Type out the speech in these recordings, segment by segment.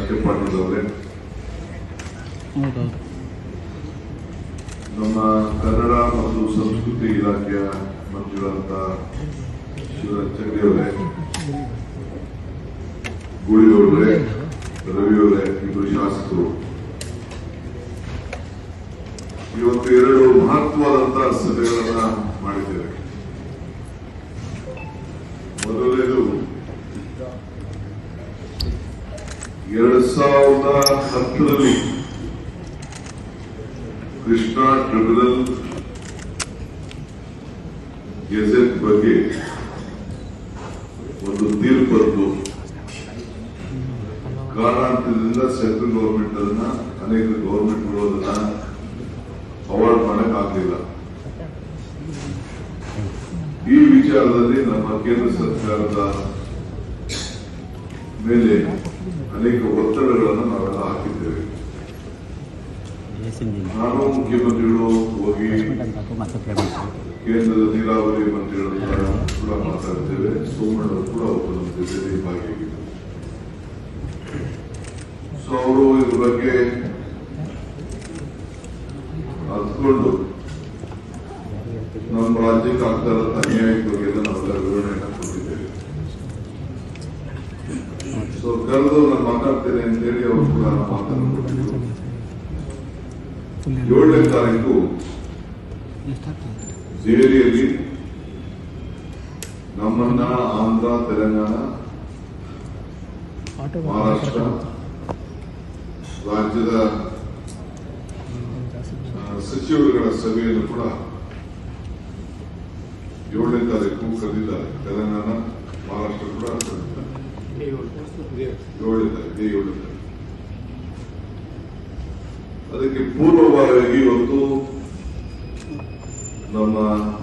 K Patil ಅವರೇ ನಮ್ಮ ಕನ್ನಡ ಮತ್ತು ಸಂಸ್ಕೃತಿ ಇಲಾಖೆಯ ಮಂಜುಳಂತ ಶಿವರಾಜ್ ಚಂಡಿ ಅವರೇ ಗೂಳಿ ಅವರೇ ರವಿ ಅವರೇ, ಇಬ್ಬರು ಶಾಸಕರು. ಇವತ್ತು ಎರಡು ಮಹತ್ವವಾದಂತಹ ಸಭೆಗಳನ್ನ ಮಾಡಿದ್ದೇವೆ. ಮೊದಲನೇದು ಎರಡ್ ಸಾವಿರದ ಹತ್ತರಲ್ಲಿ ಕೃಷ್ಣ ಟ್ರಿಬ್ಯುನಲ್ ಗೆಜೆಟ್ ಬಗ್ಗೆ ನಾನು ಮುಖ್ಯಮಂತ್ರಿಗಳು ಹೋಗಿ ಕೇಂದ್ರದ ನೀರಾವರಿ ಮಂತ್ರಿಗಳ ಕೂಡ ಮಾತಾಡ್ತೇವೆ ಸೋಮಣ್ಣ ಕೂಡ ಒಬ್ಬ ನಮ್ಮ ಜೊತೆಯಲ್ಲಿ ಭಾಗಿಯಾಗಿದ್ದರು ಸೊ ಅವರು ಇದ್ರ ಬಗ್ಗೆ ಹತ್ಕೊಂಡು ನಮ್ಮ ರಾಜ್ಯಕ್ಕೆ ಆಗ್ತಾ ಇರೋ ಅನ್ಯಾಯದ ಬಗ್ಗೆ ನಾವೆಲ್ಲ ವಿವರಣೆಯನ್ನು ಕೊಟ್ಟಿದ್ದೇವೆ. ಸೊ ಕರೆದು ನಾನು ಮಾತಾಡ್ತೇನೆ ಅಂತೇಳಿ ಅವರು ಕೂಡ ಮಾತನ್ನು ಕೊಟ್ಟಿದ್ರು. ಏಳನೇ ತಾರೀಕು ದೆಹಲಿಯಲ್ಲಿ ನಮ್ಮನ್ನ ಆಂಧ್ರ ತೆಲಂಗಾಣ ಮಹಾರಾಷ್ಟ್ರ ರಾಜ್ಯದ ಸಚಿವರುಗಳ ಸಭೆಯನ್ನು ಕೂಡ ಏಳನೇ ತಾರೀಕು ಕರೆದಿದ್ದಾರೆ. ತೆಲಂಗಾಣ ಮಹಾರಾಷ್ಟ್ರ ಕೂಡ ಕರೆದಿದ್ದಾರೆ. ಏಳನೇ ತಾರೀಕು ಏಳನೇ ಅದಕ್ಕೆ ಪೂರ್ವವಾಗಿ ಇವತ್ತು ನಮ್ಮ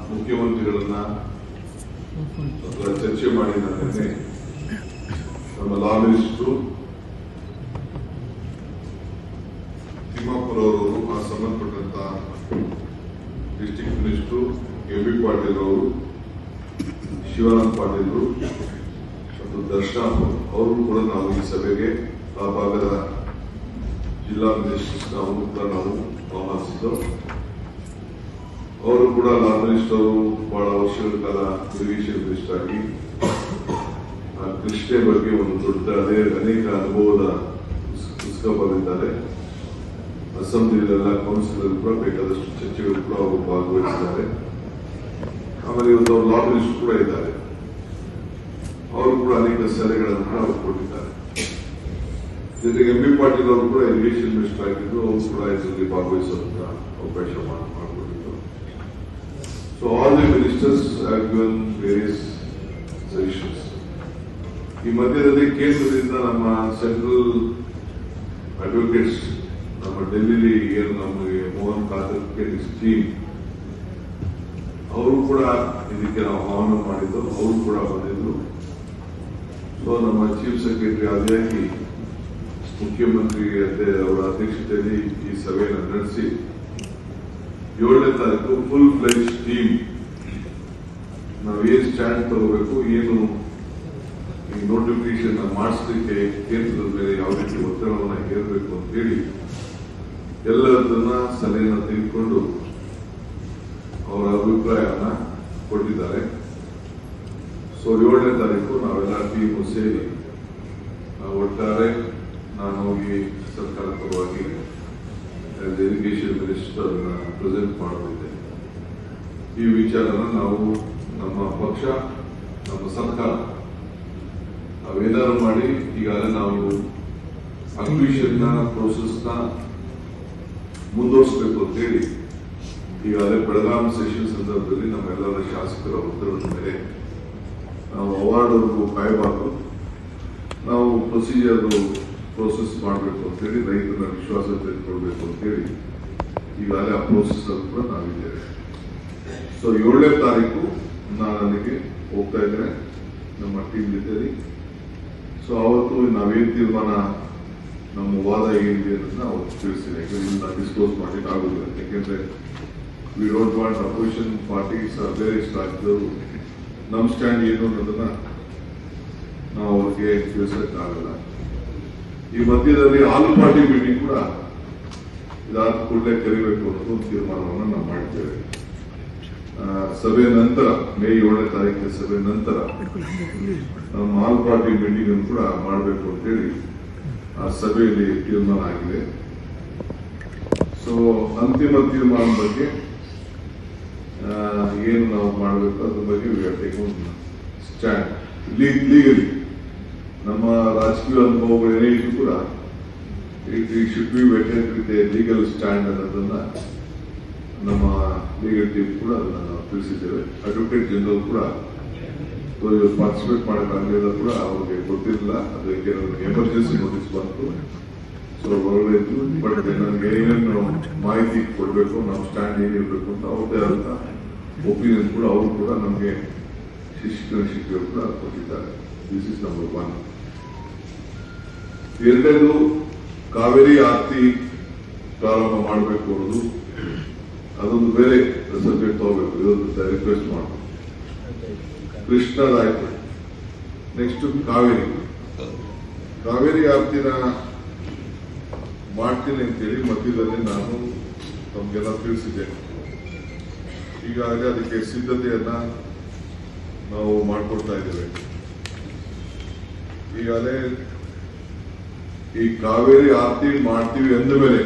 ಮುಖ್ಯಮಂತ್ರಿಗಳನ್ನ ಚರ್ಚೆ ಮಾಡಿ ನಾನು ನಮ್ಮ ಲಾಬಿಸ್ಟರು ತಿಮ್ಮಾಪುರ ಅವರು ಆ ಸಂಬಂಧಪಟ್ಟಂತ district minister A B Patil ಅವರು, ಶಿವಾನಂದ ಪಾಟೀಲ್ ಮತ್ತು ದರ್ಶನ ಅವರು ಕೂಡ ನಾವು ಈ ಸಭೆಗೆ ಆ ಭಾಗದ ಜಿಲ್ಲಾ ಮಿನಿಸ್ಟರ್ಸ್ ಅವರು ಕೂಡ ನಾವು ಆಹ್ವಾನಿಸಿದ್ದೆವು ಅವರು ಕೂಡ ಲಾಬಲಿಸ್ಟ್ ಅವರು ಬಹಳ ವರ್ಷಗಳ ಕಾಲ ಇರಿಗೇಷನ್ ಮಿನಿಸ್ಟರ್ ಆಗಿ ಕೃಷ್ಣೆ ಬಗ್ಗೆ ಒಂದು ದೊಡ್ಡ ಅದೇ ಅನೇಕ ಅನುಭವದ ಪುಸ್- ಪುಸ್ತಕ ಬರೆದಿದ್ದಾರೆ ಅಸೆಂಬ್ಲಿಲೆಲ್ಲ ಕೌನ್ಸಿಲ್ ಕೂಡ ಬೇಕಾದಷ್ಟು ಚರ್ಚೆಗಳು ಕೂಡ ಅವರು ಭಾಗವಹಿಸಿದ್ದಾರೆ. ಆಮೇಲೆ ಇವತ್ತು ಅವರು ಲಾಬಿಸ್ಟ್ ಕೂಡ ಇದ್ದಾರೆ. ಅವರು ಕೂಡ ಅನೇಕ ಸಲಹೆಗಳನ್ನು ಅವರು ಕೊಟ್ಟಿದ್ದಾರೆ. ಜೊತೆಗೆ ಎಂ ಬಿ ಪಾಟೀಲ್ ಅವರು ಕೂಡ ಎಜುಕೇಶನ್ ಮಿನಿಸ್ಟರ್ ಆಗಿದ್ದು, ಅವರು ಕೂಡ ಇದರಲ್ಲಿ ಭಾಗವಹಿಸುವಂತ ಅವಕಾಶ ಮಾಡ್- ಮಾಡಿಕೊಟ್ಟಿದ್ರು. So all the ministers given various suggestions ಈ ಮಧ್ಯದಲ್ಲಿ ಕೇಂದ್ರದಿಂದ ನಮ್ಮ ಸೆಂಟ್ರಲ್ ಅಡ್ವೊಕೇಟ್ಸ್ ನಮ್ಮ ಡೆಲ್ಲಿಲಿ ಏನು ನಮಗೆ ಮೋಹನ್ ಕಾದರ್ಕೇಟ್ ಟೀಮ್ ಅವರು ಕೂಡ ಇದಕ್ಕೆ ನಾವು ಆಹ್ವಾನ ಮಾಡಿದ್ದು, ಅವರು ಕೂಡ ಬಂದಿದ್ರು. ಸೊ ನಮ್ಮ ಚೀಫ್ ಸೆಕ್ರೆಟರಿ ಆದಿಯಾಗಿ ಮುಖ್ಯಮಂತ್ರಿ ಅವರ ಅಧ್ಯಕ್ಷತೆಯಲ್ಲಿ ಈ ಸಭೆಯನ್ನು ನಡೆಸಿ ಏಳನೇ ತಾರೀಕು ಫುಲ್ ಫ್ಲೆಜ್ ಟೀಮ್ ನಾವು ಏನ್ ಸ್ಟ್ಯಾಂಡ್ ತಗೋಬೇಕು, ಏನು ಈ ನೋಟಿಫಿಕೇಶನ್ ಮಾಡಿಸ್ಲಿಕ್ಕೆ ಕೇಂದ್ರದ ಮೇಲೆ ಯಾವ ರೀತಿ ಒತ್ತಡವನ್ನು ಹೇರಬೇಕು ಅಂತ ಹೇಳಿ ಎಲ್ಲದನ್ನ ಸಲಹೆಯನ್ನು ತೆಗೆದುಕೊಂಡು ಅವರ ಅಭಿಪ್ರಾಯವನ್ನ ಕೊಟ್ಟಿದ್ದಾರೆ. ಸೊ ಏಳನೇ ತಾರೀಕು ನಾವೆಲ್ಲ ಟೀಮು ಸೇರಿ ಒಟ್ಟಾರೆ ನಾನು ಹೋಗಿ ಸರ್ಕಾರ ಪರವಾಗಿ ಇರಿಗೇಷನ್ ಮಿನಿಸ್ಟರ್ ಪ್ರೆಸೆಂಟ್ ಮಾಡಲಿದ್ದೆ ಈ ವಿಚಾರನ ನಾವು ನಮ್ಮ ಪಕ್ಷ, ನಮ್ಮ ಸರ್ಕಾರ, ನಾವೇನಾದ್ರು ಮಾಡಿ, ಈಗಾಗಲೇ ನಾವು ಅಡ್ಮಿಷನ್ನ ಪ್ರೋಸೆಸ್ ಮುಂದುವರಿಸಬೇಕು ಅಂತ ಹೇಳಿ, ಈಗಾಗಲೇ ಬೆಳಗಾಂ ಸೆಷನ್ ಸಂದರ್ಭದಲ್ಲಿ ನಮ್ಮೆಲ್ಲರ ಶಾಸಕರ ಒತ್ತಡದ ಮೇಲೆ ನಾವು ಅವಾರ್ಡ್ ಕಾಯಬಾರ್ದು. ನಾವು ಪ್ರೊಸೀಜರ್ ಪ್ರೋಸೆಸ್ ಮಾಡಬೇಕು ಅಂತ ಹೇಳಿ ರೈತರ ವಿಶ್ವಾಸ ತೆಗೆದುಕೊಳ್ಬೇಕು ಅಂತ ಹೇಳಿ ಈಗಾಗಲೇ ಆ ಪ್ರೋಸೆಸ್ ಅಲ್ಲಿ ಕೂಡ ನಾವಿದ್ದೇವೆ. ಸೊ ಏಳನೇ ತಾರೀಕು ನಾನು ಅಲ್ಲಿಗೆ ಹೋಗ್ತಾ ಇದ್ದೇನೆ, ನಮ್ಮ ಟೀಮ್ ಜೊತೆಯಲ್ಲಿ. ಸೊ ಅವತ್ತು ನಾವೇನು ತೀರ್ಮಾನ, ನಮ್ಮ ವಾದ ಏನಿದೆ ಅನ್ನೋದನ್ನ ಅವತ್ತು ತಿಳಿಸ್ತೀನಿ. ಯಾಕಂದ್ರೆ ಇದನ್ನ ಡಿಸ್ಕ್ಲೋಸ್ ಮಾಡ್ಲಿಕ್ಕೆ ಆಗೋದಿಲ್ಲ. ಯಾಕೆಂದ್ರೆ we don't want opposition parties ಬೇರೆ ರಾಜ್ಯದವರು ನಮ್ಮ ಸ್ಟ್ಯಾಂಡ್ ಏನು ಅನ್ನೋದನ್ನ ನಾವು ಅವ್ರಿಗೆ ತಿಳಿಸಕ್ಕಾಗಲ್ಲ. ಈ ಮಧ್ಯದಲ್ಲಿ ಆಲ್ ಪಾರ್ಟಿ ಮೀಟಿಂಗ್ ಕೂಡ ಇದಾದ ಕೂಡಲೇ ಕರಿಬೇಕು ಅನ್ನೋದು ತೀರ್ಮಾನವನ್ನು ನಾವು ಮಾಡಿದ್ದೇವೆ ಆ, ಸಭೆ ನಂತರ ಮೇ ಏಳನೇ ತಾರೀಕಿನ ಸಭೆ ನಂತರ ನಮ್ಮ ಆಲ್ ಪಾರ್ಟಿ ಮೀಟಿಂಗ್ ಅನ್ನು ಕೂಡ ಮಾಡಬೇಕು ಅಂತೇಳಿ ಆ ಸಭೆಯಲ್ಲಿ ತೀರ್ಮಾನ ಆಗಿದೆ. ಸೊ ಅಂತಿಮ ತೀರ್ಮಾನ ಬಗ್ಗೆ ಏನು ನಾವು ಮಾಡಬೇಕು ಅದ್ರ ಬಗ್ಗೆ we league taken stand legally ನಮ್ಮ ರಾಜಕೀಯ ಅನುಭವಗಳು ಏನೇ ಇದ್ರು ಕೂಡ it should be vetted with a legal stand ಅನ್ನೋದನ್ನ ನಮ್ಮ ಲೀಗಲ್ ಟೀಮ್ ಕೂಡ ಅದನ್ನ ತಿಳಿಸಿದ್ದೇವೆ. ಅಡ್ವೊಕೇಟ್ ಜನರಲ್ ಕೂಡ ಪಾರ್ಟಿಸಿಪೇಟ್ ಮಾಡೋಕ್ಕಾಗಲಿಲ್ಲ ಕೂಡ ಅವ್ರಿಗೆ ಗೊತ್ತಿರಲಿಲ್ಲ ಅದಕ್ಕೆ ಎಮರ್ಜೆನ್ಸಿ ನೋಟಿಸ್ ಬಂತು. ಸೊ ಹೊರಗಡೆ ಇದ್ದು ಬಟ್ ನನಗೆ ಏನೇನು ಮಾಹಿತಿ ಕೊಡಬೇಕು ನಮ್ಮ ಸ್ಟ್ಯಾಂಡ್ ಏನಿರಬೇಕು ಅಂತ ಅವ್ರದ್ದೇ ಅಂತ ಒಪಿನಿಯನ್ ಕೂಡ ಅವರು ಕೂಡ ನಮಗೆ ಶಿಕ್ಷಕ ಶಿಕ್ಷಕರು ಕೂಡ ಕೊಟ್ಟಿದ್ದಾರೆ. ದಿಸ್ ಇಸ್ ನಂಬರ್ ಒನ್ ಎರಡನೇದು ಕಾವೇರಿ ಆರ್ತಿ ಪ್ರಾರಂಭ ಮಾಡಬೇಕು ಅನ್ನೋದು ಅದೊಂದು ಬೇರೆ ಸಬ್ಜೆಕ್ಟ್ ತಗೋಬೇಕು. ಇದೊಂದು ರಿಕ್ವೆಸ್ಟ್ ಮಾಡಬೇಕು. ಕೃಷ್ಣದಾಯ್ತು ನೆಕ್ಸ್ಟ್ ಕಾವೇರಿ. ಕಾವೇರಿ ಆರ್ತಿನ ಮಾಡ್ತೀನಿ ಅಂತೇಳಿ ಮಧ್ಯದಲ್ಲಿ ನಾನು ತಮಗೆಲ್ಲ ತಿಳಿಸಿದ್ದೇನೆ ಈಗಾಗಲೇ ಅದಕ್ಕೆ ಸಿದ್ಧತೆಯನ್ನ ನಾವು ಮಾಡಿಕೊಡ್ತಾ ಇದ್ದೇವೆ. ಈಗಾಗಲೇ ಈ ಕಾವೇರಿ ಆರತಿ ಮಾಡ್ತೀವಿ ಅಂದ ಮೇಲೆ?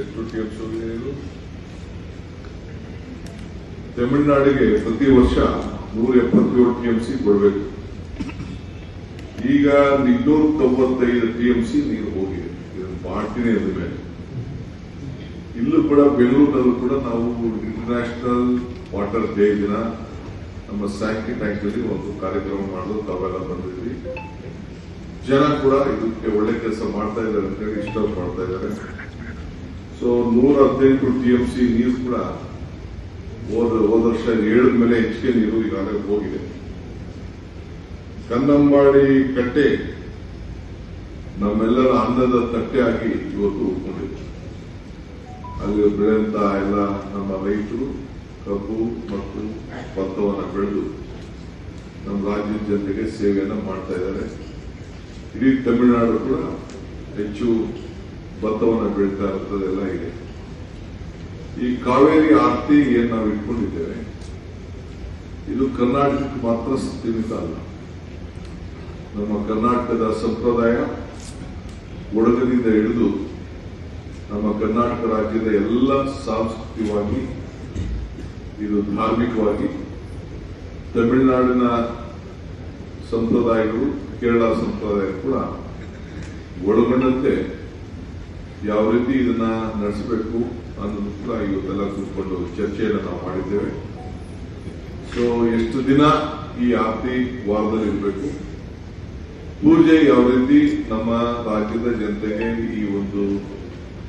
ಎಷ್ಟು ಟಿ ಎಫ್ ಇದು ತಮಿಳುನಾಡಿಗೆ ಪ್ರತಿ ವರ್ಷ ನೂರ ಎಪ್ಪತ್ತೇಳು ಟಿ ಎಂ ಸಿ ಕೊಡಬೇಕು. ಈಗ ಇನ್ನೂರ ತೊಂಬತ್ತೈದು ಟಿ ಎಂ ಸಿ ನೀರು ಹೋಗಿದೆ ಇದನ್ನು ಮಾಡ್ತೀನಿ ಅಂದ ಮೇಲೆ. ಇಲ್ಲೂ ಕೂಡ ಬೆಂಗಳೂರಿನಲ್ಲೂ ಕೂಡ ನಾವು ಇಂಟರ್ನ್ಯಾಷನಲ್ ವಾಟರ್ ಡೇ ದಿನ ನಮ್ಮ ಸ್ಯಾಂಕಿ ಟ್ಯಾಂಕ್ ಅಲ್ಲಿ ಒಂದು ಕಾರ್ಯಕ್ರಮ ಮಾಡೋದು ತಾವೆಲ್ಲ ಬಂದಿದ್ವಿ ಜನ ಕೂಡ ಇದಕ್ಕೆ ಒಳ್ಳೆ ಕೆಲಸ ಮಾಡ್ತಾ ಇದ್ದಾರೆ ಅಂತ ಹೇಳಿ ಇಷ್ಟ ಮಾಡ್ತಾ ಇದ್ದಾರೆ. ಸೊ ನೂರ ಹದಿನೆಂಟು ಟಿ ಎಂ ಸಿ ನೀರು ಕೂಡ ಹೋದ ಹೋದ ವರ್ಷ ಏಳ್ ಮೇಲೆ ಹೆಚ್ಚಿಗೆ ನೀರು ಈಗಾಗಲೇ ಹೋಗಿದೆ. ಕನ್ನಂಬಾಡಿ ಕಟ್ಟೆ ನಮ್ಮೆಲ್ಲರ ಅನ್ನದ ತಟ್ಟೆ ಆಗಿ ಇವತ್ತು ಉಳ್ಕೊಂಡಿದೆ. ಅಲ್ಲಿ ಬೆಳೆದಂತ ಎಲ್ಲ ನಮ್ಮ ರೈತರು, ಕಬ್ಬು ಮತ್ತು ಭತ್ತವನ್ನು ಬೆಳೆದು ನಮ್ಮ ರಾಜ್ಯದ ಜನತೆಗೆ ಸೇವೆಯನ್ನು ಮಾಡ್ತಾ ಇದ್ದಾರೆ. ಇಡೀ ತಮಿಳುನಾಡು ಕೂಡ ಹೆಚ್ಚು ಭತ್ತವನ್ನು ಬೆಳೀತಾ ಇರ್ತದೆಲ್ಲ ಇದೆ. ಈ ಕಾವೇರಿ ಆರ್ತಿ ಏನ್ ನಾವು ಇಟ್ಕೊಂಡಿದ್ದೇವೆ, ಇದು ಕರ್ನಾಟಕಕ್ಕೆ ಮಾತ್ರ ಸೀಮಿತ ಅಲ್ಲ. ನಮ್ಮ ಕರ್ನಾಟಕದ ಸಂಪ್ರದಾಯ ಒಡಗದಿಂದ ಹಿಡಿದು ನಮ್ಮ ಕರ್ನಾಟಕ ರಾಜ್ಯದ ಎಲ್ಲ ಸಾಂಸ್ಕೃತಿಕವಾಗಿ, ಇದು ಧಾರ್ಮಿಕವಾಗಿ ತಮಿಳುನಾಡಿನ ಸಂಪ್ರದಾಯಗಳು ಕೇರಳ ಸಂಪ್ರದಾಯ ಕೂಡ ಒಳಗೊಂಡಂತೆ ಯಾವ ರೀತಿ ಇದನ್ನ ನಡೆಸಬೇಕು ಅನ್ನೋದು ಕೂಡ ಇವತ್ತೆಲ್ಲ ಕೂತ್ಕೊಂಡು ಚರ್ಚೆಯನ್ನು ನಾವು ಮಾಡಿದ್ದೇವೆ. ಸೊ ಎಷ್ಟು ದಿನ ಈ ಆರತಿ ವಾರದಲ್ಲಿ ಇರಬೇಕು? ಪೂಜೆ ಯಾವ ರೀತಿ ನಮ್ಮ ರಾಜ್ಯದ ಜನತೆಗೆ ಈ ಒಂದು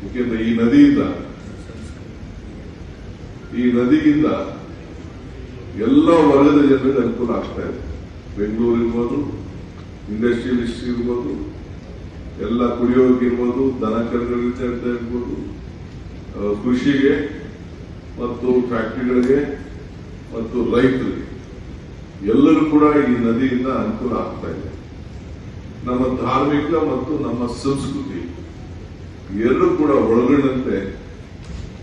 ಯಾಕೆಂದ್ರೆ ಈ ನದಿಯಿಂದ ಈ ನದಿಯಿಂದ ಎಲ್ಲ ವರ್ಗದ ಜನರಿಗೆ ಅನುಕೂಲ ಆಗ್ತಾ ಇದೆ. ಬೆಂಗಳೂರು ಇರ್ಬೋದು ಇಂಡಸ್ಟ್ರಿಯಲಿಸ್ಟ್ ಇರ್ಬೋದು, ಎಲ್ಲ ಕುಡಿಯೋಕೆ ಇರ್ಬೋದು, ದನ ಕರುಗಳಿಂದ ಇರ್ಬೋದು ಕೃಷಿಗೆ ಮತ್ತು ಫ್ಯಾಕ್ಟ್ರಿಗಳಿಗೆ ಮತ್ತು ರೈತರಿಗೆ ಎಲ್ಲರೂ ಕೂಡ ಈ ನದಿಯಿಂದ ಅನುಕೂಲ ಆಗ್ತಾ ಇದೆ. ನಮ್ಮ ಧಾರ್ಮಿಕ ಮತ್ತು ನಮ್ಮ ಸಂಸ್ಕೃತಿ ಎರಡೂ ಕೂಡ ಒಳಗೊಂಡಂತೆ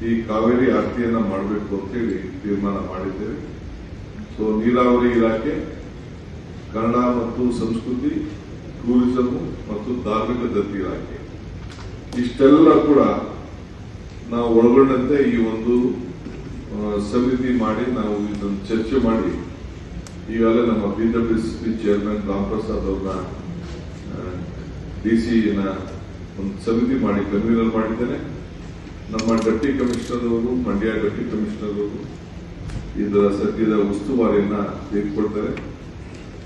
ಈ ಕಾವೇರಿ ಆರತಿಯನ್ನ ಮಾಡಬೇಕು ಅಂತೇಳಿ ತೀರ್ಮಾನ ಮಾಡಿದ್ದೇವೆ. ಸೊ ನೀರಾವರಿ ಇಲಾಖೆ ಕನ್ನಡ ಮತ್ತು ಸಂಸ್ಕೃತಿ, ಟೂರಿಸಂ ಮತ್ತು ಧಾರ್ಮಿಕ ದತ್ತಿ ಇಲಾಖೆ ಇಷ್ಟೆಲ್ಲ ಕೂಡ ನಾವು ಒಳಗೊಂಡಂತೆ ಈ ಒಂದು ಸಮಿತಿ ಮಾಡಿ ನಾವು ಇದನ್ನು ಚರ್ಚೆ ಮಾಡಿ. ಈಗಾಗಲೇ ನಮ್ಮ ಬಿಡಬ್ಲ್ಯೂ ಚೇರ್ಮನ್ ರಾಮಪ್ರಸಾದ್ ಅವ್ರನ್ನ ಡಿ ಸಿ ಒಂದು ಸಮಿತಿ ಮಾಡಿ ಕನ್ವೀನರ್ ಮಾಡಿದ್ದೇನೆ. ನಮ್ಮ ಡೆಪ್ಟಿ ಕಮಿಷನರ್ ಅವರು, ಮಂಡ್ಯ ಡೆಪ್ಟಿ ಕಮಿಷನರ್ ಅವರು ಇದರ ಸದ್ಯದ ಉಸ್ತುವಾರಿಯನ್ನ ತೆಗೆದುಕೊಳ್ತಾರೆ.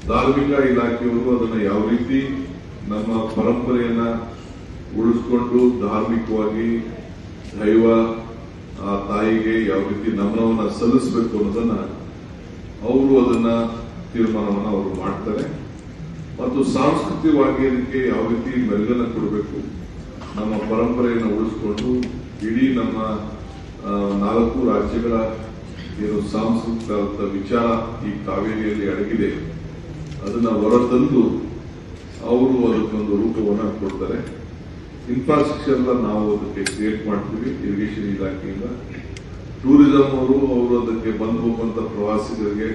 ಧಾರ್ಮಿಕ ಇಲಾಖೆಯವರು ಅದನ್ನ ಯಾವ ರೀತಿ ನಮ್ಮ ಪರಂಪರೆಯನ್ನ ಉಳಿಸ್ಕೊಂಡು ಧಾರ್ಮಿಕವಾಗಿ ದೈವ, ಆ, ತಾಯಿಗೆ ಯಾವ ರೀತಿ ನಮನವನ್ನ ಸಲ್ಲಿಸಬೇಕು ಅನ್ನೋದನ್ನ ಅವರು ಅದನ್ನ ತೀರ್ಮಾನವನ್ನ ಅವರು ಮಾಡ್ತಾರೆ. ಮತ್ತು ಸಾಂಸ್ಕೃತಿಕವಾಗಿ ಅದಕ್ಕೆ ಯಾವ ರೀತಿ ಮೆರುಗನ್ನ ಕೊಡಬೇಕು, ನಮ್ಮ ಪರಂಪರೆಯನ್ನು ಉಳಿಸ್ಕೊಂಡು ಇಡೀ ನಮ್ಮ ನಾಲ್ಕು ರಾಜ್ಯಗಳ ಏನು ಸಾಂಸ್ಕೃತಿಕ ವಿಚಾರ ಈ ಕಾವೇರಿಯಲ್ಲಿ ಅಡಗಿದೆ ಅದನ್ನ ಹೊರತಂದು ಅವರು ಅದಕ್ಕೊಂದು ರೂಪವನ್ನು ಕೊಡ್ತಾರೆ. ಇನ್ಫ್ರಾಸ್ಟ್ರಕ್ಚರ್ ನಾವು ಅದಕ್ಕೆ ಕ್ರಿಯೇಟ್ ಮಾಡ್ತೀವಿ ಇರಿಗೇಷನ್ ಇಲಾಖೆಯಿಂದ. ಟೂರಿಸಂ ಅವರು ಅವರು ಅದಕ್ಕೆ ಬಂದು ಹೋಗುವಂತ ಪ್ರವಾಸಿಗರಿಗೆ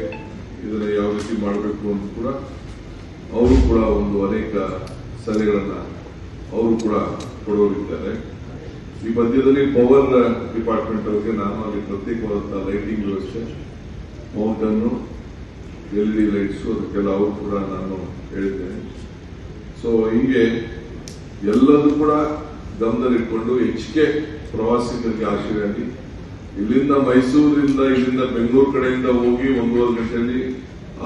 ಇದನ್ನ ಯಾವ ರೀತಿ ಮಾಡಬೇಕು ಅಂತ ಕೂಡ ಅವರು ಕೂಡ ಒಂದು ಅನೇಕ ಸಲಹೆಗಳನ್ನ ಅವರು ಕೂಡ ಕೊಡೋರಿದ್ದಾರೆ. ಈ ಮಧ್ಯದಲ್ಲಿ ಪವರ್ ಡಿಪಾರ್ಟ್ಮೆಂಟ್ ಅವರಿಗೆ ನಾನು ಅಲ್ಲಿ ಪ್ರತ್ಯೇಕವಾದಂತಹ ಲೈಟಿಂಗ್ ವ್ಯವಸ್ಥೆ ಮೌಂಟನ್ನು ಎಲ್ ಇ ಲೈಟ್ಸು ಅದಕ್ಕೆಲ್ಲ ಅವರು ಕೂಡ ನಾನು ಹೇಳಿದ್ದೇನೆ ಸೊ ಹೀಗೆ ಎಲ್ಲದೂ ಕೂಡ ಗಮನದಲ್ಲಿಟ್ಕೊಂಡು ಹೆಚ್ಚಿಗೆ ಪ್ರವಾಸಿಗರಿಗೆ ಆಶ್ರಯ ಇಲ್ಲಿಂದ ಮೈಸೂರಿಂದ, ಇಲ್ಲಿಂದ ಬೆಂಗಳೂರು ಕಡೆಯಿಂದ ಹೋಗಿ ಒಂದೂವರೆ ಗಂಟೆಯಲ್ಲಿ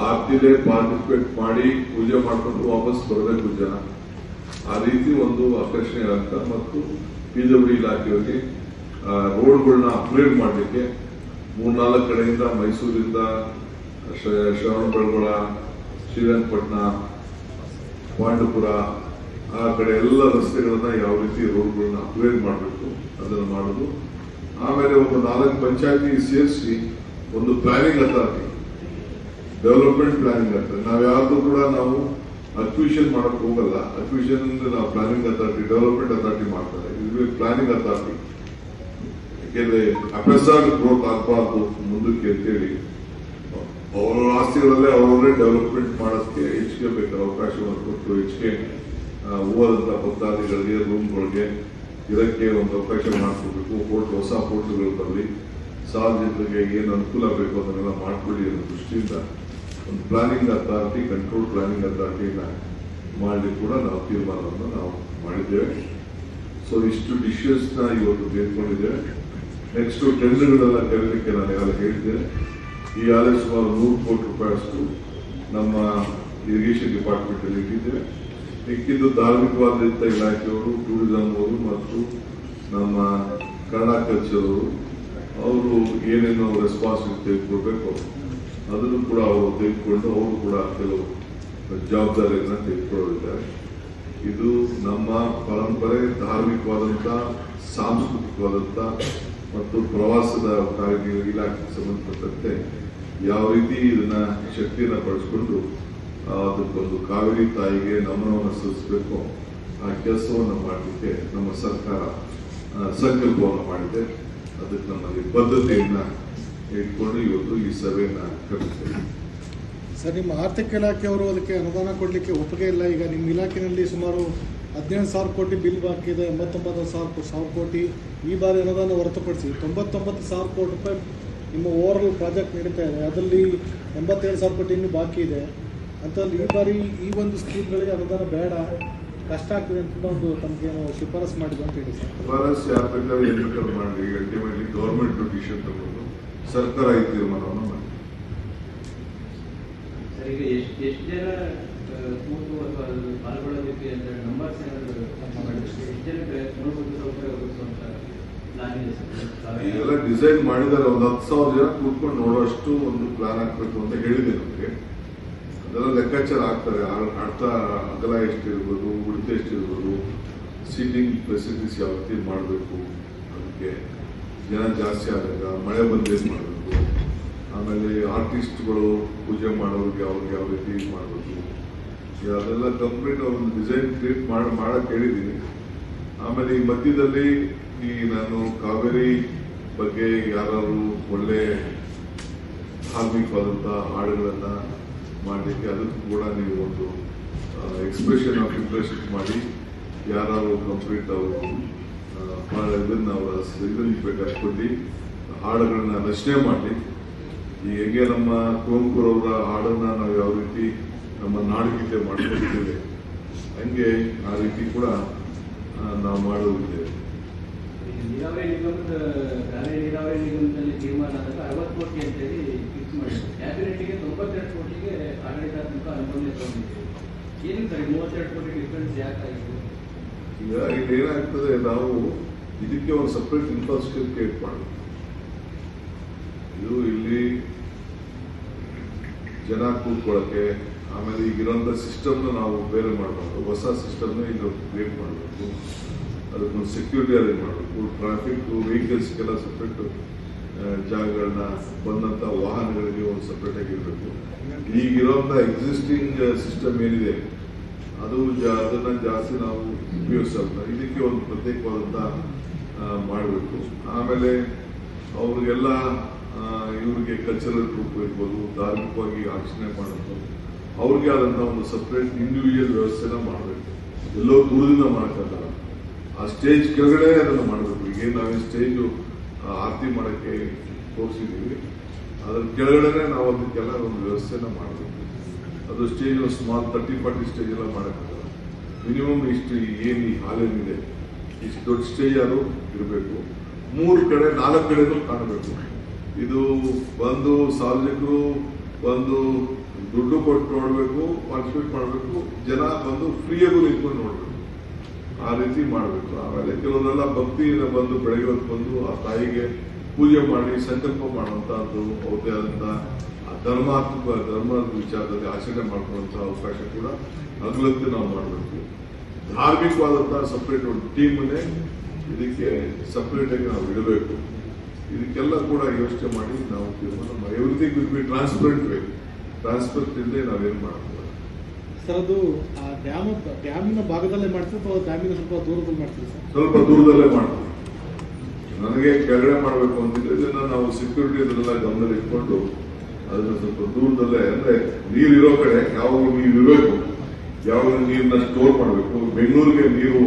ಆರ್ತಿಲೆ ಪಾರ್ಟಿಸಿಪೇಟ್ ಮಾಡಿ ಪೂಜೆ ಮಾಡ್ಕೊಂಡು ವಾಪಸ್ ಬರಬೇಕು ಜನ. ಆ ರೀತಿ ಒಂದು ಆಕರ್ಷಣೆ ಅಂತ ಮತ್ತು ಪಿಡಬ್ಲ್ಯೂ ಇಲಾಖೆಯವರಿಗೆ ರೋಡ್ಗಳನ್ನ ಅಪ್ಗ್ರೇಡ್ ಮಾಡಲಿಕ್ಕೆ ಮೂರ್ನಾಲ್ಕು ಕಡೆಯಿಂದ ಮೈಸೂರಿಂದ ಶ್ರ- ಶ್ರವಣಬೆಳಗೊಳ ಶ್ರೀರಂಗಪಟ್ಟಣ, ಪಾಂಡುಪುರ, ಆ ಕಡೆ ಎಲ್ಲ ರಸ್ತೆಗಳನ್ನ ಯಾವ ರೀತಿ ರೋಡ್ಗಳನ್ನ ಅಪ್ಗ್ರೇಡ್ ಮಾಡಬೇಕು ಅದನ್ನು ಮಾಡೋದು. ಆಮೇಲೆ ಒಂದು ನಾಲ್ಕು ಪಂಚಾಯತಿ ಸೇರಿಸಿ ಒಂದು ಪ್ಲಾನಿಂಗ್ ಅಥಾರಿಟಿ ಡೆವಲಪ್ಮೆಂಟ್ ಪ್ಲಾನಿಂಗ್ ಅಂತ. ನಾವು ಕೂಡ ನಾವು ಅಕ್ವಿಷನ್ ಮಾಡಕ್ ಹೋಗಲ್ಲ. ಅಕ್ವಿಷನ್ ನಾವು ಪ್ಲಾನಿಂಗ್ ಅಥಾರಿಟಿ ಡೆವಲಪ್ಮೆಂಟ್ ಅಥಾರಿಟಿ ಮಾಡ್ತಾರೆ. ಇದು ಪ್ಲಾನಿಂಗ್ ಅಥಾರಿಟಿ ಯಾಕೆಂದ್ರೆ ಅಪ್ರೆಸಾರ್ಡ್ ಗ್ರೋತ್ ಆಗಬಾರ್ದು ಮುಂದಕ್ಕೆ ಅಂತೇಳಿ. ಅವರ ಆಸ್ತಿಗಳಲ್ಲೇ ಅವರವರೇ ಡೆವಲಪ್ಮೆಂಟ್ ಮಾಡೋದಕ್ಕೆ ಹೆಚ್ಚಿಗೆ ಬೇಕಾದ ಅವಕಾಶವನ್ನು ಕೊಟ್ಟು ಹೆಚ್ಚಿಗೆ ಹೂವಾದಂತ ಭಕ್ತಾದಿಗಳಿಗೆ ರೂಮ್ಗಳಿಗೆ ಇದಕ್ಕೆ ಒಂದು ಅವಕಾಶ ಮಾಡಿಕೊಡ್ಬೇಕು. ಕೋರ್ಟ್ ಹೊಸ ಹೋಟ್ಲುಗಳು ಬರಲಿ. ಸಾರ್ವಜನಿಕರಿಗೆ ಏನು ಅನುಕೂಲ ಬೇಕು ಅದನ್ನೆಲ್ಲ ಮಾಡಿಕೊಡಿ ಅನ್ನೋ ದೃಷ್ಟಿಯಿಂದ ಒಂದು ಪ್ಲಾನಿಂಗ್ ಅಥಾರಿಟಿ ಕಂಟ್ರೋಲ್ ಪ್ಲಾನಿಂಗ್ ಅಥಾರಿಟಿನ ಮಾಡಲಿ ಕೂಡ ನಾವು ತೀರ್ಮಾನವನ್ನು ನಾವು ಮಾಡಿದ್ದೇವೆ. ಸೊ ಇಷ್ಟು ಡಿಶಸ್ನ ಇವತ್ತು ತೆಗೆದುಕೊಂಡಿದ್ದೇವೆ ನೆಕ್ಸ್ಟು ಟೆಂಡರ್ಗಳೆಲ್ಲ ಕರೀಲಿಕ್ಕೆ ನಾನು ಯಾವಾಗ ಹೇಳಿದ್ದೇನೆ ಈಗಾಗಲೇ ಸುಮಾರು ನೂರು ಕೋಟಿ ರೂಪಾಯಿಯಷ್ಟು ನಮ್ಮ ಇರಿಗೇಷನ್ ಡಿಪಾರ್ಟ್ಮೆಂಟ್ ಅಲ್ಲಿ ಇಟ್ಟಿದ್ದೇವೆ. ಮಿಕ್ಕಿದ್ದು ಧಾರ್ಮಿಕವಾದಂಥ ಇಲಾಖೆಯವರು ಟೂರಿಸಂ ಅವರು ಮತ್ತು ನಮ್ಮ ಕನ್ನಡ ಕಲ್ಚರ್ ಅವರು ಅವರು ಏನೇನು ರೆಸ್ಪಾನ್ಸಿಬಿಲಿಟಿ ತೆಗೆದುಕೊಳ್ಬೇಕು, ಅದನ್ನು ಕೂಡ ಅವರು ತೆಗೆದುಕೊಂಡು ಅವರು ಕೂಡ ಕೆಲವು ಜವಾಬ್ದಾರಿಯನ್ನು ತೆಗೆದುಕೊಳ್ಳಿದ್ದಾರೆ ಇದು ನಮ್ಮ ಪರಂಪರೆ, ಧಾರ್ಮಿಕವಾದಂಥ, ಸಾಂಸ್ಕೃತಿಕವಾದಂಥ ಮತ್ತು ಪ್ರವಾಸದ ಕಾರ್ಯ ಇಲಾಖೆಗೆ ಸಂಬಂಧಪಟ್ಟಂತೆ ಯಾವ ರೀತಿ ಇದನ್ನ ಶಕ್ತಿಯನ್ನು ಬಳಸಿಕೊಂಡು ಅದಕ್ಕೊಂದು ಕಾವೇರಿ ತಾಯಿಗೆ ನಮನವನ್ನು ಸಲ್ಲಿಸಬೇಕು, ಆ ಕೆಲಸವನ್ನು ಮಾಡಲಿಕ್ಕೆ ನಮ್ಮ ಸರ್ಕಾರ ಸಂಕಲ್ಪವನ್ನು ಮಾಡಿದೆ. ಅದಕ್ಕೆ ನಮ್ಮಲ್ಲಿ ಬದ್ಧತೆಯನ್ನ ಇಟ್ಕೊಂಡು ಇವತ್ತು ಈ ಸಭೆಯನ್ನ ಕರೆಸ್ತೇವೆ ಸರ್, ನಿಮ್ಮ ಆರ್ಥಿಕ ಇಲಾಖೆಯವರು ಅದಕ್ಕೆ ಅನುದಾನ ಕೊಡಲಿಕ್ಕೆ ಒಪ್ಪಿಗೆ ಇಲ್ಲ. ಈಗ ನಿಮ್ಮ ಇಲಾಖೆಯಲ್ಲಿ ಸುಮಾರು ಹದಿನೇಳು ಸಾವಿರ ಕೋಟಿ ಬಿಲ್ ಬಾಕಿ ಇದೆ ಎಂಬತ್ತೊಂಬತ್ತು ಸಾವಿರ ಸಾವಿರ ಕೋಟಿ ಈ ಬಾರಿ ಅನುದಾನ ಹೊರತುಪಡಿಸಿ ತೊಂಬತ್ತೊಂಬತ್ತು ಸಾವಿರ ಕೋಟಿ ರೂಪಾಯಿ ನಿಮ್ಮ ಓವರಲ್ ಪ್ರಾಜೆಕ್ಟ್ ನಡೀತಾ ಇದೆ. ಅದರಲ್ಲಿ ಎಂಬತ್ತೇಳು ಸಾವಿರ ಕೋಟಿ ಇನ್ನೂ ಬಾಕಿ ಇದೆ. ಅಂತಲ್ಲಿ ಈ ಬಾರಿ ಈ ಒಂದು ಸ್ಕೀಮ್ಗಳಿಗೆ ಅನುದಾನ ಬೇಡ. ಕಷ್ಟ ಆಗ್ತದೆ ಅಂತ ಒಂದು ತಮಗೆ ಶಿಫಾರಸ್ ಮಾಡಿದ್ವಿ ಅಂತ ಹೇಳಿ ಸರ್. ಶಿಫಾರಸ್ ಯಾರು ಬೇಕಾದ್ರೆ ಏನ್ ಬೇಕಾದ್ರೂ ಮಾಡಲಿ. ಅಲ್ಟಿಮೇಟ್ಲಿ ಗೌರ್ಮೆಂಟ್ ಡಿಸಿಷನ್ ತಗೊಂಡು ಸರ್ಕಾರ ಈ ತೀರ್ಮಾನವನ್ನು ಮಾಡಿ ಸರ್ ಈಗ ಎಷ್ಟು ಎಷ್ಟು ಜನ ಕೂತು ಅಥವಾ ಅಂತ ನಂಬರ್ಸ್ ಡಿಸೈನ್ ಮಾಡಿದ್ದಾರೆ, ಒಂದು ಹತ್ತು ಸಾವಿರ ಜನ ಕೂತ್ಕೊಂಡು ನೋಡೋಷ್ಟು ಒಂದು ಪ್ಲಾನ್ ಹಾಕಬೇಕು ಅಂತ ಹೇಳಿದೆ ನಮಗೆ. ಅದೆಲ್ಲ ಲೆಕ್ಕಾಚಾರ ಆಗ್ತಾರೆ. ಅರ್ಥ ಅಗಲ ಎಷ್ಟಿರ್ಬೋದು ಉಳಿತ ಎಷ್ಟಿರ್ಬೋದು ಸೀಟಿಂಗ್ ಫೆಸಿಲಿಟೀಸ್ ಯಾವ ರೀತಿ ಮಾಡಬೇಕು, ಅದಕ್ಕೆ ಜನ ಜಾಸ್ತಿ ಆದಾಗ ಮಳೆ ಬಂದೇನು ಮಾಡಬೇಕು? ಆಮೇಲೆ ಆರ್ಟಿಸ್ಟ್ಗಳು ಪೂಜೆ ಮಾಡೋರಿಗೆ ಅವ್ರಿಗೆ ಯಾವ ರೀತಿ ಮಾಡಬೇಕು? ಅದೆಲ್ಲ ಕಂಪ್ಲೀಟ್ ಒಂದು ಡಿಸೈನ್ ಕ್ರಿಯೇಟ್ ಮಾಡಿ, ಮಾಡಕ್ ಹೇಳಿದ್ದೀನಿ ಆಮೇಲೆ ಈ ಮಧ್ಯದಲ್ಲಿ ಈ ನಾನು ಕಾವೇರಿ ಬಗ್ಗೆ ಯಾರಾದರೂ ಒಳ್ಳೆ ಧಾರ್ಮಿಕವಾದಂಥ ಹಾಡುಗಳನ್ನ ಮಾಡಲಿಕ್ಕೆ ಅದಕ್ಕೂ ಕೂಡ ನೀವು ಒಂದು ಎಕ್ಸ್ಪ್ರೆಷನ್ ಆಫ್ ಇಂಟ್ರೆಸ್ಟ್ ಮಾಡಿ ಯಾರು ಕಂಪ್ಲೀಟ್ ಅವರು ಇದನ್ನ ಅವರ ಬೇಕಾಸ್ಕೊಂಡು ಹಾಡುಗಳನ್ನ ರಚನೆ ಮಾಡಿ ಈ ಹೇಗೆ ನಮ್ಮ ಕುವೆಂಪುರವರ ಹಾಡನ್ನ ನಾವು ಯಾವ ರೀತಿ ನಮ್ಮ ನಾಡಗೀತೆ ಮಾಡ್ಕೊಂಡಿದ್ದೇವೆ ಹಂಗೆ ಆ ರೀತಿ ಕೂಡ ನಾವು ಮಾಡೋದಿದ್ದೇವೆ ಈಗ ನೀರಾವರಿ ನಿಗಮದ ಕಾವೇರಿ ನೀರಾವರಿ ನಿಗಮದಲ್ಲಿ ತೀರ್ಮಾನ ಆದಾಗ ಅರವತ್ತು ಕೋಟಿ ಅಂತೇಳಿ ಫಿಕ್ಸ್ ಮಾಡಿದ್ರು. ಕ್ಯಾಬಿನೆಟ್ಗೆ ತೊಂಬತ್ತೆರಡು ಕೋಟಿಗೆ ಆಡಳಿತಾತ್ಮಕ ಅನುಮೋದನೆ ತಗೊಂಡಿದ್ದೀವಿ ಏನು ಸರ್ ಮೂವತ್ತೆರಡು ಕೋಟಿ ಡಿಫ್ರೆನ್ಸ್ ಯಾಕಾಯಿತು ಈಗ ಇಲ್ಲಿ ಏನಾಗ್ತದೆ ನಾವು ಇದಕ್ಕೆ ಒಂದು ಸಪ್ರೇಟ್ ಇನ್ಫ್ರಾಸ್ಟ್ರಕ್ಚರ್ ಕ್ರಿಯೇಟ್ ಮಾಡಬೇಕು ಇದು ಇಲ್ಲಿ ಜನ ಕೂತ್ಕೊಳ್ಳೋಕೆ ಆಮೇಲೆ ಈಗಿರೋಂಥ ಸಿಸ್ಟಮ್ನ ನಾವು ಬೇರೆ ಮಾಡಬಾರ್ದು. ಹೊಸ ಸಿಸ್ಟಮ್ನ ಇಲ್ಲಿ ಕ್ರಿಯೇಟ್ ಮಾಡಬೇಕು ಅದಕ್ಕೊಂದು ಸೆಕ್ಯೂರಿಟಿ ಅರೇಂಜ್ ಮಾಡಬೇಕು. ಟ್ರಾಫಿಕ್ ವೆಹಿಕಲ್ಸ್ಗೆಲ್ಲ ಸಪ್ರೇಟ್ ಜಾಗಗಳನ್ನ ಬಂದಂತ ವಾಹನಗಳಿಗೆ ಒಂದು ಸಪ್ರೇಟಾಗಿ ಇರಬೇಕು. ಈಗಿರೋಂಥ ಎಕ್ಸಿಸ್ಟಿಂಗ್ ಸಿಸ್ಟಮ್ ಏನಿದೆ, ಅದು ಜಾ- ಅದನ್ನು ಜಾಸ್ತಿ ನಾವು ಉಪಯೋಗಿಸಲ್ಲ ಇದಕ್ಕೆ ಒಂದು ಪ್ರತ್ಯೇಕವಾದಂಥ ಮಾಡಬೇಕು. ಆಮೇಲೆ ಅವ್ರಿಗೆಲ್ಲ ಇವ್ರಿಗೆ ಕಲ್ಚರಲ್ ಗ್ರೂಪ್ ಇರ್ಬೋದು, ಧಾರ್ಮಿಕವಾಗಿ ಆಚರಣೆ ಮಾಡೋದು ಅವ್ರಿಗೆ ಆದಂತ ಒಂದು ಸಪ್ರೇಟ್ ಇಂಡಿವಿಜುವಲ್ ವ್ಯವಸ್ಥೆನ ಮಾಡಬೇಕು. ಎಲ್ಲೋ ದೂರದಿಂದ ಮಾಡೋಕ್ಕಾಗಲ್ಲ ಆ ಸ್ಟೇಜ್ ಕೆಳಗಡೆ ಅದನ್ನು ಮಾಡಬೇಕು. ಈಗ ನಾವೇ ಸ್ಟೇಜ್ ಆರತಿ ಮಾಡಕ್ಕೆ ತೋರಿಸಿದ್ದೀವಿ ಅದ್ರ ಕೆಳಗಡೆ ನಾವು ಅದಕ್ಕೆಲ್ಲ ಒಂದು ವ್ಯವಸ್ಥೆನ ಮಾಡಬೇಕು. ಅದು stage small thirty forty stage ಎಲ್ಲ ಮಾಡೋಕ್ಕಾಗಲ್ಲ ಮಿನಿಮಮ್ ಇಷ್ಟು ಏನು ಈ ಹಾಲೇನಿದೆ ಇಷ್ಟು ದೊಡ್ಡ ಸ್ಟೇಜ್ ಅದು ಇರಬೇಕು. ಮೂರು ಕಡೆ, ನಾಲ್ಕು ಕಡೆನೂ ಕಾಣಬೇಕು. ಇದು ಬಂದು ಸಾರ್ವಜನಿಕರು ಬಂದು ದುಡ್ಡು ಕೊಟ್ಟು ನೋಡಬೇಕು ಪಾರ್ಟಿಸಿಪೇಟ್ ಮಾಡಬೇಕು, ಜನ ಬಂದು ಫ್ರೀಯಾಗೂ ನಿಂತ್ಕೊಂಡು ನೋಡಬೇಕು. ಆ ರೀತಿ ಮಾಡಬೇಕು. ಆಮೇಲೆ ಕೆಲವರೆಲ್ಲ ಭಕ್ತಿಯಿಂದ ಬಂದು ಬೆಳಗ್ಗೆ ಬಂದು ಆ ತಾಯಿಗೆ ಪೂಜೆ ಮಾಡಿ, ಸಂಕಲ್ಪ ಮಾಡುವಂತಹದ್ದು ಅವ್ರದೇ ಆದಂತಹ ಧರ್ಮಾತ್ಮಕ ಧರ್ಮದ ವಿಚಾರದಲ್ಲಿ ಆಚರಣೆ ಮಾಡ್ಕೊಳ್ಳುವಂತ ಅವಕಾಶ ಕೂಡ ಅಗಲತ್ತೆ ನಾವು ಮಾಡಬೇಕು. ಧಾರ್ಮಿಕವಾದಂತಹ ಸಪ್ರೇಟ್ ಒಂದು ಟೀಮನ್ನೇ ಇದಕ್ಕೆ ಸಪರೇಟ್ ಆಗಿ ನಾವು ಇಡಬೇಕು. ಇದಕ್ಕೆಲ್ಲ ಕೂಡ ಯೋಚನೆ ಮಾಡಿ ನಾವು everything will be transparent way transparent ಇಲ್ಲದೆ ನಾವೇನು ಮಾಡಬಹುದು ಸರ್ ಅದು ಆ ಡ್ಯಾಮ್ ಡ್ಯಾಮಿನ ಭಾಗದಲ್ಲೇ ಮಾಡ್ತೀವಿ ಅಥವಾ ಡ್ಯಾಮಿನ ಸ್ವಲ್ಪ ದೂರದಲ್ಲಿ ಮಾಡ್ತೀವಿ ಸರ್? ಸ್ವಲ್ಪ ದೂರದಲ್ಲೇ ಮಾಡ್ತೀವಿ. ನನಗೆ ಕೆಳಗಡೆ ಮಾಡಬೇಕು ಅಂತಿದ್ರೆ ಇದನ್ನ ನಾವು ಸೆಕ್ಯೂರಿಟಿ ಅದನ್ನೆಲ್ಲ ಗಮನದಲ್ಲಿ ಇಟ್ಕೊಂಡು ಅದನ್ನ ಸ್ವಲ್ಪ ದೂರದಲ್ಲೇ ಅಂದ್ರೆ ನೀರಿರೋ ಕಡೆ ಯಾವಾಗ ನೀರು ಇರಬೇಕು. ಯಾವಾಗ ನೀರನ್ನ ಸ್ಟೋರ್ ಮಾಡಬೇಕು. ಬೆಂಗಳೂರಿಗೆ ನೀರು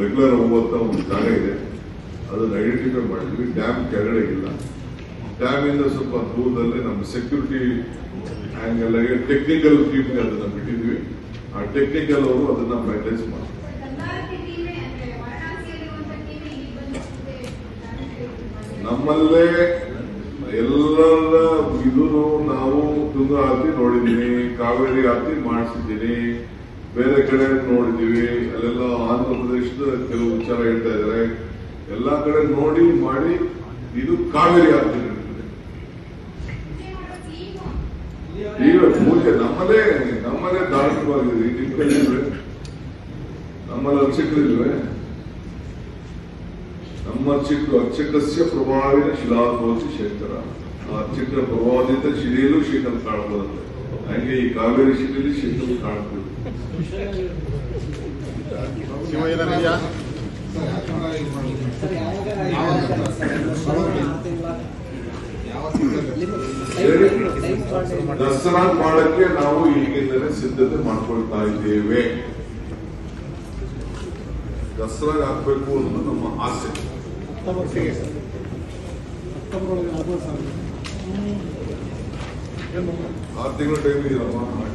ರೆಗ್ಯುಲರ್ ಹೋಗುವಂತ ಒಂದು ಜಾಗ ಇದೆ. ಅದನ್ನ ಐಡೆಂಟಿಫೈ ಮಾಡಿದ್ವಿ. ಡ್ಯಾಮ್ ಕೆಳಗಡೆ ಇಲ್ಲ. ಡ್ಯಾಮ್ ಸ್ವಲ್ಪ ದೂರದಲ್ಲಿ ನಮ್ಮ ಸೆಕ್ಯೂರಿಟಿ ಆಂಗಲ್ ಆಗಿ ಟೆಕ್ನಿಕಲ್ ಟೀಮ್ ಅದನ್ನ ಬಿಟ್ಟಿದ್ವಿ. ಆ ಟೆಕ್ನಿಕಲ್ ಅವರು ಅದನ್ನ ಮ್ಯಾನೇಜ್ ಮಾಡ್ತಾರೆ. ನಮ್ಮಲ್ಲೇ ಎಲ್ಲರ ಇದು ನಾವು ತುಂಗಾ ಆರತಿ ನೋಡಿದೀನಿ ಕಾವೇರಿ ಆರತಿ ಮಾಡಿಸಿದ್ದೀನಿ ಬೇರೆ ಕಡೆ ನೋಡಿದೀವಿ, ಅಲ್ಲೆಲ್ಲ ಆಂಧ್ರ ಪ್ರದೇಶದ ಕೆಲವು ವಿಚಾರ ಹೇಳ್ತಾ ಇದ್ದಾರೆ. ಎಲ್ಲಾ ಕಡೆ ನೋಡಿ, ಮಾಡಿ, ಇದು ಕಾವೇರಿ ಆರತಿ ನಡೀತದೆ. ಈಗ ಪೂಜೆ ನಮ್ಮಲ್ಲೇ ನಮ್ಮಲ್ಲೇ ಕಡೆ ಇಲ್ವೇ? ನಮ್ಮಲ್ಲಿ ಅರ್ಚಕರಿಲ್ವೇ ನಮ್ಮ ಅರ್ಚಕರು ಅರ್ಚಕಸ್ಯ ಪ್ರಭಾವಿನ ಶಿಲಾಭವತಿ ಶೇಖರ. ಆ ಅರ್ಚಕರ ಪ್ರಭಾವದಿಂದ ಶಿಲೆಯಲ್ಲೂ ಶಂಕರ ಕಾಣಬಹುದಂತೆ ಹಂಗೆ ಈ ಕಾವೇರಿ ಶಿಲೆಯಲ್ಲಿ ಶಂಕರ ಕಾಣಬಹುದು ದಸರಾ ಮಾಡಕ್ಕೆ ನಾವು ಈಗಿಂದಲೇ ಸಿದ್ಧತೆ ಮಾಡ್ಕೊಳ್ತಾ ಇದ್ದೇವೆ. ದಸರಾ ಹಾಕ್ಬೇಕು ಅನ್ನೋದು ನಮ್ಮ ಆಸೆ. ಆರು ತಿಂಗಳ ಟೈಮ್ ಇದೆಯಲ್ಲಮ್ಮ